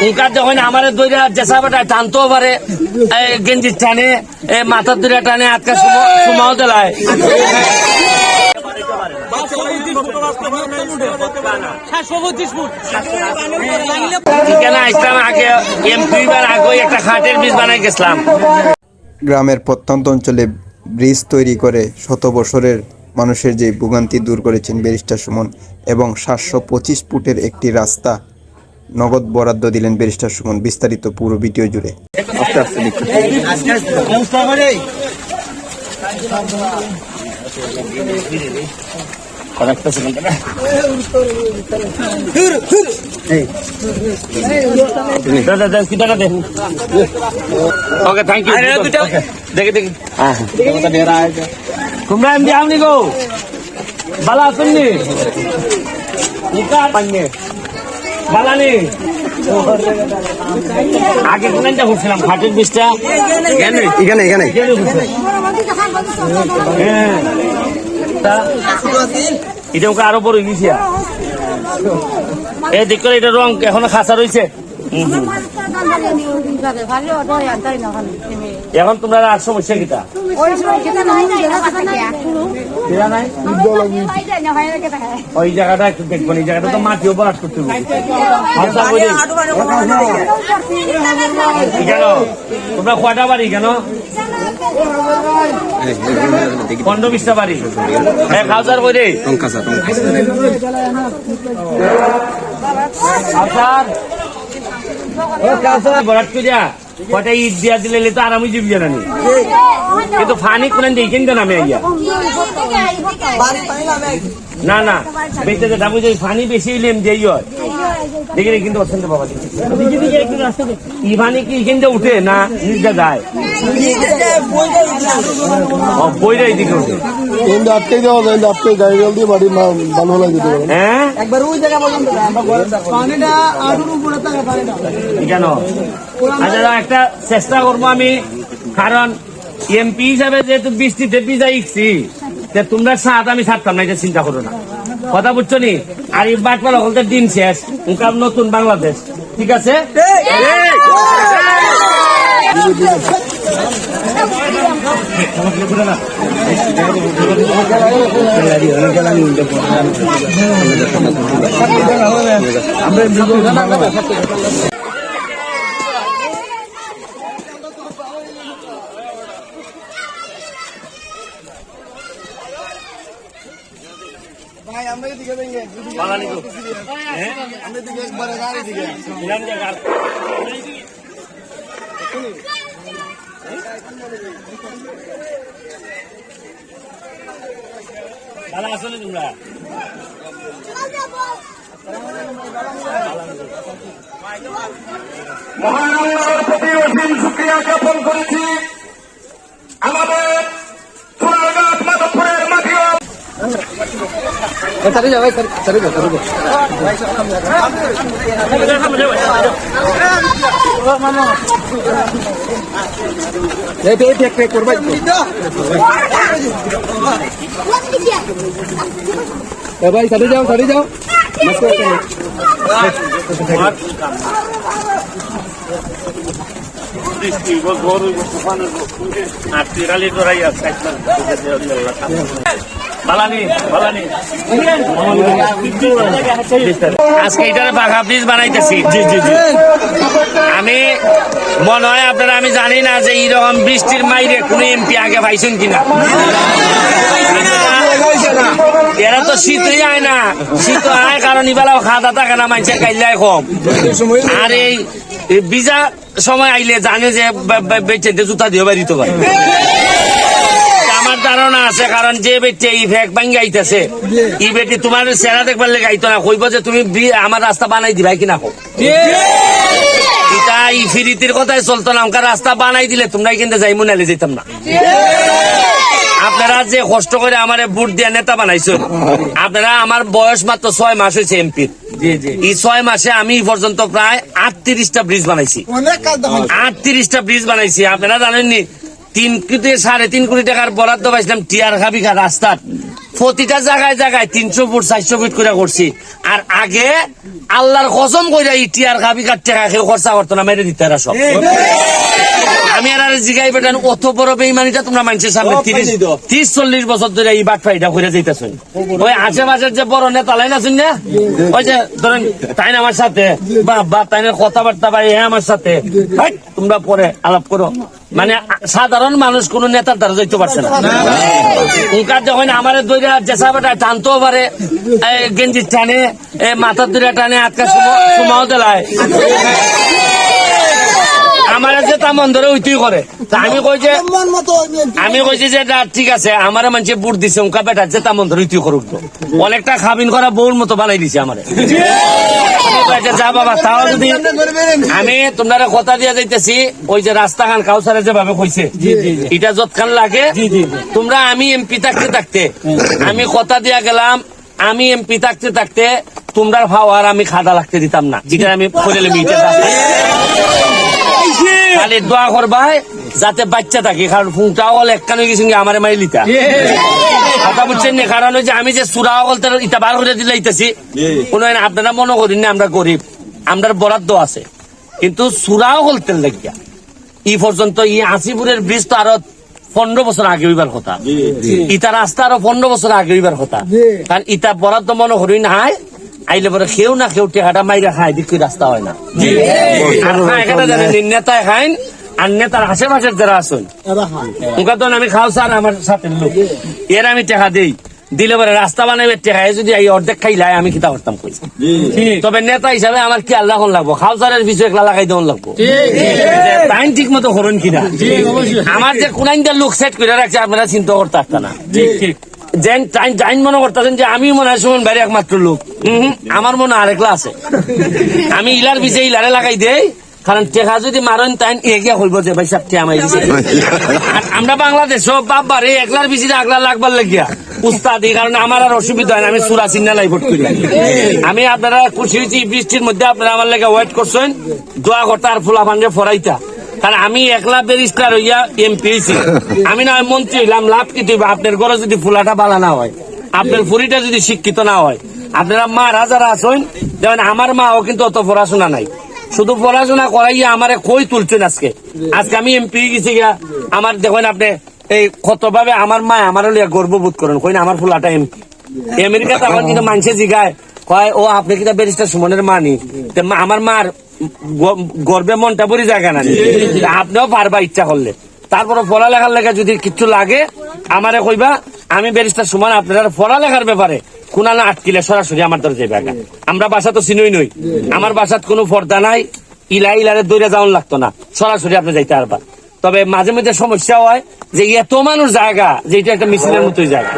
উনকার যখন আমার দইরা জেসা বেটা টানতেও পারে। এ, গেঞ্জির টানে মাথার দইরা টানে আজকে সুমাও আগে একটা খাটের গ্রামের প্রত্যন্ত অঞ্চলে ব্রিজ তৈরি করে শত বছরের মানুষের যে ভোগান্তি দূর করেছেন ব্যারিস্টার সুমন এবং সাতশো পঁচিশ ফুটের একটি রাস্তা নগদ বরাদ্দ দিলেন ব্যারিস্টার সুমন বিস্তারিত পুরো ভিডিও জুড়ে। ওকে থ্যাংক ইউ দেখে দেখে। এমনি আমনি গো। বালা পাইনে বালা আগে কোনটা করছিলাম? খাটের বিষটা এখানে এখানে হ্যাঁ। এটা ওকে আরও বড় গেছি এ দেখ করে এটা রং এখনও খাসা রয়েছে এখন তোমরা আর সমস্যা কিটা ওই জায়গাটা একটু দেখবেন এই জায়গাটা তো মাটিও বরাট করতে আচ্ছা, কেন? তোমরা কয়টা বাড়ি কেন? পনেরো বিশটা বাড়ি। এক হাজার করে করিয়া কয়টা ঈদ দিয়া দিলে তো আরামই যাবি জানি কিন্তু ফানি কোন দেখেন তো নামে আইয়া না না বেঁচে যে ডাবু যে ফানি বেশি লেম যেই হয়। দেখে রে কিন্তু অত্যন্ত বাবা ই ফানি কি এখান থেকে উঠে না নিজে যায়? ও, বইরা এদিকে উঠে। কিন্তু আটকে যাওয়া যায় আটকে গাড়ি জলদি বাড়ি মা- ভালো পারে। হ্যাঁ? একবার ওই জায়গা পর্যন্ত পানিটা আরুর উপরে থাকে পানিটা। কেন? আচ্ছা দাও, একটা চেষ্টা করব আমি কারণ এমপি হিসাবে যেহেতু বৃষ্টিতে ভিজাইছি তোমরা সাত, আমি ছাড়তাম না এটা চিন্তা করো না। কথা বুঝছ নি? আর এই বাটপালা হলতে দিন শেষ। উনকার নতুন বাংলাদেশ। ঠিক আছে? ভাই আমরা এদিকে ভেঙে বাঙালি তো। হ্যাঁ? আমরা এদিকে একবারে গাড়ি দিকে নিলাম যে গাল। ভালো আছো তোমরা মহান আল্লাহর প্রতি অসীম শুক্রিয়া জ্ঞাপন চলে যাও ভাই চলে যাও চলে যাও এই তো এই দেখ দেখ করবাই এ ভাই চলে যাও চলে বৃষ্টি তুফান আর তিরালি আছে বালানি বালানি আজকে এটারে বাঘা ব্রিজ বানাইতেছি। জি জি জি। আমি মনে হয় আপনারা আমি জানি না যে এইরকম বৃষ্টির মাইরে কোন এমপি আগে পাইছেন কিনা। এরা তো শীতই আয় না। শীত আয় কারণ ইবেলাও খাওয়া থাকে না মানুষের কাইলাই কম। আর এই এই বিজা সময় আইলে জানে যে বেচে জুতা দিয়ে বাড়িতে পারে। আমার ধারণা আছে কারণ যে বেটে এই ফেক ভাঙ্গি আইতেছে ই বেটি তোমার চেহারা দেখবার লেগে আইতো না কইব যে তুমি আমার রাস্তা বানাই দিবাই কিনা হোক ইটা ই ফিরিতির কথাই চলতো না আমাকে রাস্তা বানাই দিলে তোমরা কিন্তু যাই মনে যেতাম না। আপনারা যে কষ্ট করে আমার বুট দিয়ে নেতা বানাইছো আপনারা আমার বয়স মাত্র ছয় মাস হয়েছে এমপির এই ছয় মাসে আমি পর্যন্ত প্রায় আটত্রিশটা ব্রিজ বানাইছি। আটত্রিশটা ব্রিজ বানাইছি আপনারা জানেননি? তিন কোটি সাড়ে তিন কোটি টাকার বরাদ্দ পাইছিলাম টিয়ার খাবিকা রাস্তার। প্রতিটা জায়গায় জায়গায় তিনশো ফুট চারশো ফুট করে করছি। আর আগে আল্লাহর কসম কইরা ইটিয়ার খাবি কাটতে কেউ খরচা করতো না মেরে দিতে সব। আমি আর জিগাই বেটান অত বড় বেইমানিটা তোমরা মানুষের সামনে তিরিশ তিরিশ চল্লিশ বছর ধরে এই বাট ফাইটা করে যাইতেছ। ওই আশেপাশের যে বড় নেতা লাইন আছেন না ওই যে ধরেন তাই আমার সাথে বা বা তাই না কথাবার্তা বা এ আমার সাথে তোমরা পরে আলাপ করো। মানে সাধারণ মানুষ কোন নেতার দ্বারা যাইতে পারছে না। উনকার যখন আমার দৈরা জেসা বেটা টানতেও পারে গেঞ্জি টানে মাথার দৈরা টানে আটকা সুমাও দেলায়। আমার যে তা মন ধরে উইতুই করে। আমি কই যে আমি কইছি যে ঠিক আছে আমার মানুষে বুট দিছে উনকা বেটা যে তা মন ধরে উইতুই করুক তো। অনেকটা খাবিন করা বউর মতো বানাই দিছে আমারে। যা বাবা তাও যদি আমি তোমরা কথা দিয়ে যাইতেছি ওই যে রাস্তা খান কাউসারে যেভাবে কইছে এটা যতখান লাগে তোমরা আমি এমপি থাকতে থাকতে আমি কথা দিয়া গেলাম আমি এমপি থাকতে থাকতে তোমরা ভাওয়ার আমি খাদা লাগতে দিতাম না। যেটা আমি করে খালি দোয়া করবাই যাতে বাচ্চা থাকে কারণ ফুংটাও হল একখান গেছে আমার মারি লিতা। কথা বুঝছেন না? কারণ যে আমি যে সুরা হল তার ইটা বার করে দিলে ইতেছি কোন আপনারা মনে করেন না আমরা গরিব আমরা বরাদ্দ আছে। কিন্তু সুরাও হলতে লাগিয়া ই পর্যন্ত ই আসিপুরের ব্রিজ তো আরও পনেরো বছর আগে হইবার কথা। ইটা রাস্তা আরও পনেরো বছর আগে হইবার কথা। কারণ ইটা বরাদ্দ মনে করি নাই আইলে পরে কেউ না কেউ টেকাটা মাইরা খায় দিক রাস্তা হয় না। খায় নেতায় খাইন আর নেতার আশেপাশের যারা ওকে তো আমি খাও স্যার আমার সাথে লোক। এর আমি দেই। দিলে পরে রাস্তা বানাবে টাকা যদি এই অর্ধেক খাইলাই আমি কিতা করতাম কই। তবে নেতা হিসাবে আমার কি আল্লাহ লাগবো? স্যারের পিছু একলা লাগাই দেওয়ান লাগবো। টাইম ঠিক মতো করুন কিনা। আমার যে কোনাইনটা লোক সেট করে রাখছে আপনারা চিন্তা করতে না। মনে আমি আছে। আমি দেই যে। আমরা বাংলাদেশ বাবার এই একলার পিছিয়ে আগলা লাগবার লাগিয়া। উস্তাদ কারণে আমার আর অসুবিধা হয় না, আমি সুরা চিন্না লাইভট করি। আমি আপনারা খুশি হয়েছি বৃষ্টির মধ্যে আপনারা আমার লেগে ওয়েট করছেন, দোয়া করতে আর ফুলা ফান্ডে ফরাইতা। কারণ আমি একলা ব্যারিস্টার হইয়া এমপি হয়েছি আমি না মন্ত্রী হইলাম, লাভ কি তুই আপনার ঘরে যদি ফুলাটা বালা না হয়, আপনার ফুরিটা যদি শিক্ষিত না হয়। আপনারা মা রাজারা আছেন, যেমন আমার মাও কিন্তু অত পড়াশোনা নাই। শুধু পড়াশোনা করাইয়া আমারে কই তুলছেন আজকে? আজকে আমি এমপি গেছি গিয়া, আমার দেখেন আপনি, এই কত ভাবে আমার মা আমার লিয়া গর্ববোধ করেন কই না আমার ফুলাটা এমপি। আমেরিকা তখন কিন্তু মানুষে জিগায়, কয়, ও, আপনি কিনা ব্যারিস্টার সুমনের মানি মা- আমার মার গর্বে মনটা পরি জায়গা না। আপনিও পারবা ইচ্ছা করলে। তারপরে পড়ালেখার লেগে যদি কিছু লাগে, আমারে কইবা, আমি ব্যারিস্টার সুমন, আপনারা পড়ালেখার ব্যাপারে কোনালা আটকিলে সরাসরি আমার দরে যাবে আমরা বাসা তো চিনই নই। আমার বাসাত কোনো পর্দা নাই। ইলা ইলারে দৌড়ে যাওয়ান লাগতো না। সরাসরি আপনি যাইতে পারবা। তবে মাঝে মধ্যে সমস্যা হয় যে এত মানুষ জায়গা যে এটা একটা মিছিলের মতোই জায়গা।